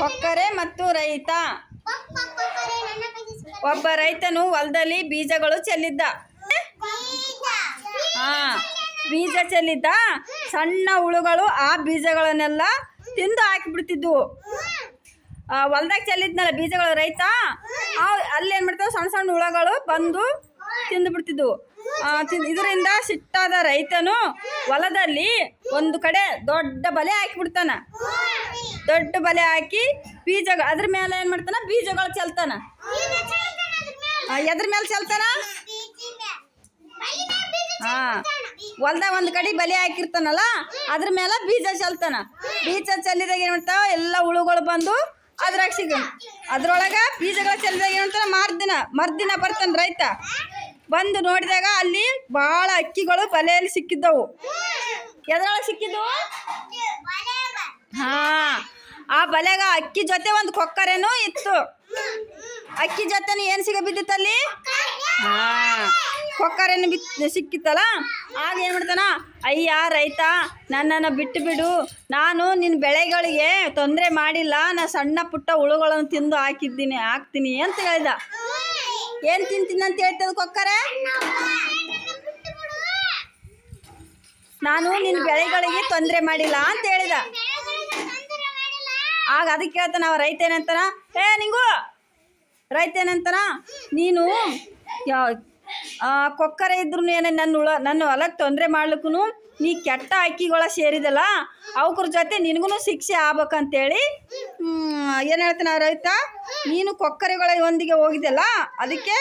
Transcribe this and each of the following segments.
ಕೊಕ್ಕರೆ ಮತ್ತು ರೈತ. ಒಬ್ಬ ರೈತನು ಹೊಲದಲ್ಲಿ ಬೀಜಗಳು ಚೆಲ್ಲಿದ್ದ. ಬೀಜ ಚೆಲ್ಲಿದ್ದ. ಸಣ್ಣ ಹುಳುಗಳು ಆ ಬೀಜಗಳನ್ನೆಲ್ಲ ತಿಂದು ಹಾಕಿಬಿಡ್ತಿದ್ವು. ಹೊಲ್ದಾಗ ಚೆಲ್ಲಿದ್ನಲ್ಲ ಬೀಜಗಳು ರೈತ? ಅಲ್ಲಿ ಏನು ಮಾಡ್ತಾವೆ? ಸಣ್ಣ ಸಣ್ಣ ಹುಳಗಳು ಬಂದು ತಿಂದು ಬಿಡ್ತಿದ್ವು ಇದರಿಂದ ಸಿಟ್ಟಾದ ರೈತನು ಹೊಲದಲ್ಲಿ ಒಂದು ಕಡೆ ದೊಡ್ಡ ಬಲೆ ಹಾಕಿಬಿಡ್ತಾನ. ದೊಡ್ಡ ಬಲೆ ಹಾಕಿ ಬೀಜ ಅದ್ರ ಮೇಲೆ ಏನು ಮಾಡ್ತಾನ? ಬೀಜಗಳು ಚೆಲ್ತಾನ. ಎದ್ರ ಮೇಲೆ ಚೆಲ್ತಾನ? ಹಾ, ಹೊಲ್ದಾಗ ಒಂದು ಕಡೆ ಬಲೆ ಹಾಕಿರ್ತಾನಲ್ಲ, ಅದ್ರ ಮೇಲೆ ಬೀಜ ಚೆಲ್ತಾನ. ಬೀಜ ಚೆಲ್ಲಿದಾಗ ಏನು ಮಾಡ್ತಾವ? ಎಲ್ಲ ಹುಳುಗಳು ಬಂದು ಅದ್ರಾಗ ಸಿಗ. ಅದ್ರೊಳಗ ಬೀಜಗಳು ಚೆಲ್ಲಿದಾಗ ಏನು ಮಾಡ್ತಾನ? ಮಾರ್ದಿನ, ಮರ್ದಿನ ಬರ್ತಾನ ರೈತ. ಬಂದು ನೋಡಿದಾಗ ಅಲ್ಲಿ ಭಾಳ ಅಕ್ಕಿಗಳು ಬಲೆಯಲ್ಲಿ ಸಿಕ್ಕಿದ್ದವು. ಎದ್ರೊಳಗೆ ಸಿಕ್ಕಿದ್ದವು? ಹಾ. ಬಲೆಗ ಅಕ್ಕಿ ಜೊತೆ ಒಂದು ಕೊಕ್ಕರೆನೂ ಇತ್ತು. ಅಕ್ಕಿ ಜೊತೆ ಏನು ಸಿಗ ಬಿದ್ದಿತ್ತಲ್ಲಿ? ಕೊಕ್ಕರೇನು ಬಿ ಸಿಕ್ಕಿತ್ತಲ್ಲ? ಆಗ ಏನು ಮಾಡ್ತಾನ? ಅಯ್ಯ ರೈತ, ನನ್ನನ್ನು ಬಿಟ್ಟು ಬಿಡು. ನಾನು ನಿನ್ನ ಬೆಳೆಗಳಿಗೆ ತೊಂದರೆ ಮಾಡಿಲ್ಲ. ನಾ ಸಣ್ಣ ಪುಟ್ಟ ಹುಳುಗಳನ್ನು ತಿಂದು ಹಾಕಿದ್ದೀನಿ, ಹಾಕ್ತೀನಿ ಅಂತ ಹೇಳಿದ. ಏನು ತಿಂತೀನಿ ಅಂತ ಹೇಳ್ತದ ಕೊಕ್ಕರೆ? ನಾನು ನಿನ್ನ ಬೆಳೆಗಳಿಗೆ ತೊಂದರೆ ಮಾಡಿಲ್ಲ ಅಂತ ಹೇಳಿದ. ಆಗ ಅದಕ್ಕೆ ಕೇಳ್ತಾನ ನಾವು ರೈತ ಏನಂತಾನ? ಏ, ನಿಂಗು, ರೈತ ಏನಂತಾನ? ನೀನು ಯಾವ ಕೊಕ್ಕರೆ ಇದ್ರು ಏನೇ ನನ್ನ ಉಳ, ನನ್ನ ಹೊಲಕ್ಕೆ ತೊಂದರೆ ಮಾಡ್ಲಿಕ್ಕೂ ನೀ ಕೆಟ್ಟ ಅಕ್ಕಿಗಳ ಸೇರಿದಲ್ಲ, ಅವಕ್ರ ಜೊತೆ ನಿನಗೂ ಶಿಕ್ಷೆ ಆಗ್ಬೇಕಂತೇಳಿ ಏನು ಹೇಳ್ತಾನ ರೈತ? ನೀನು ಕೊಕ್ಕರೆಗಳ ಒಂದಿಗೆ ಹೋಗಿದ್ದಲ್ಲ, ಅದಕ್ಕೆ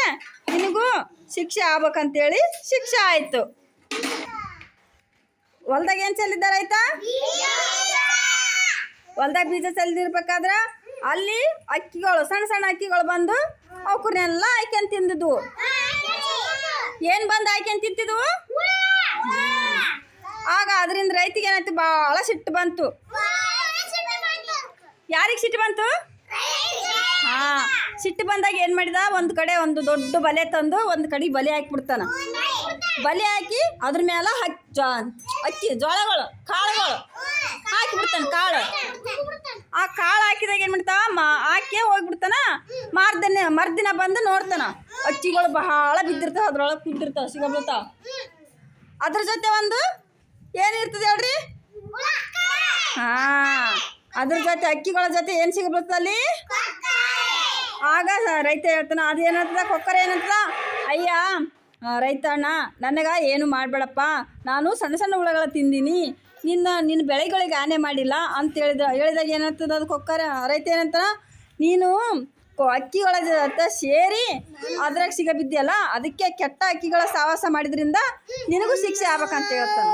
ನಿನಗೂ ಶಿಕ್ಷೆ ಆಗ್ಬೇಕಂತೇಳಿ ಶಿಕ್ಷೆ ಆಯಿತು. ಹೊಲ್ದಾಗ ಏನು ಚೆಲ್ಲಿದ್ದ ರೈತ? ಹೊಲ್ದಾಗ ಬೀಜ ಚೆಲ್ದಿರ್ಬೇಕಾದ್ರೆ ಅಲ್ಲಿ ಅಕ್ಕಿಗಳು, ಸಣ್ಣ ಸಣ್ಣ ಅಕ್ಕಿಗಳು ಬಂದು ಅವಕ್ಕನ್ನೆಲ್ಲ ಆಯ್ಕೊಂಡ್ ತಿಂದಿದ್ವು. ಏನು ಬಂದು ಆಯ್ಕೊಂಡ್ ತಿಂತಿದ್ವು? ಆಗ ಅದರಿಂದ ರೈತಿಗೆ ಏನಾಯ್ತು? ಭಾಳ ಸಿಟ್ಟು ಬಂತು. ಯಾರಿಗೆ ಸಿಟ್ಟು ಬಂತು? ಹಾ, ಸಿಟ್ಟು ಬಂದಾಗ ಏನು ಮಾಡಿದ? ಒಂದು ಕಡೆ ಒಂದು ದೊಡ್ಡ ಬಲೆ ತಂದು ಒಂದು ಕಡೆ ಬಲೆ ಹಾಕಿಬಿಡ್ತಾನ. ಬಲೆ ಹಾಕಿ ಅದ್ರ ಮೇಲೆ ಅಕ್ಕಿ ಜೋಳಗಳು ಕಾಳುಗಳು. ಹಾಕಿಬಿಡ್ತಾನೆ ಕಾಳು. ಆ ಕಾಳು ಹಾಕಿದಾಗ ಏನು ಮಾಡ್ತಾವ? ಮಾ ಹಾಕಿ ಹೋಗ್ಬಿಡ್ತಾನ. ಮಾರ್ದಿನ ಮರ್ದಿನ ಬಂದು ನೋಡ್ತಾನ. ಅಚ್ಚಿಗಳು ಬಹಳ ಬಿದ್ದಿರ್ತಾವ ಅದ್ರೊಳಗೆ ಕುದ್ದಿರ್ತಾವ ಸಿಗಬಿಡ್ತಾವ ಅದ್ರ ಜೊತೆ ಒಂದು ಏನಿರ್ತದೆ ಹೇಳ್ರಿ? ಹಾ ಅದ್ರ ಜೊತೆ ಅಕ್ಕಿಗಳ ಜೊತೆ ಏನು ಸಿಗಬಿಡ್ತಲ್ಲಿ ಆಗ ರೈತ ಹೇಳ್ತಾನ ಅದೇನಂತ ಕೊಕ್ಕರೆ ಏನಂತದ? ಅಯ್ಯ ರೈತ ಅಣ್ಣ ನನಗೆ ಏನು ಮಾಡಬೇಡಪ್ಪ. ನಾನು ಸಣ್ಣ ಸಣ್ಣ ಹುಳಗಳ ತಿಂದೀನಿ. ನಿನ್ನ ನಿನ್ನ ಬೆಳೆಗಳಿಗೆ ಆನೆ ಮಾಡಿಲ್ಲ ಅಂತ ಹೇಳಿದ ಹೇಳಿದಾಗ ಏನಂತದ ಅದು ಕೊಕ್ಕರೆ? ರೈತ ಏನಂತ ನೀನು ಅಕ್ಕಿಗಳ ಜೊತೆ ಸೇರಿ ಅದ್ರಾಗ ಸಿಗಬಿದ್ದಿಯಲ್ಲ, ಅದಕ್ಕೆ ಕೆಟ್ಟ ಅಕ್ಕಿಗಳ ಸಾವಾಸ ಮಾಡಿದ್ರಿಂದ ನಿನಗೂ ಶಿಕ್ಷೆ ಆಗ್ಬೇಕಂತ ಹೇಳ್ತಾನೆ.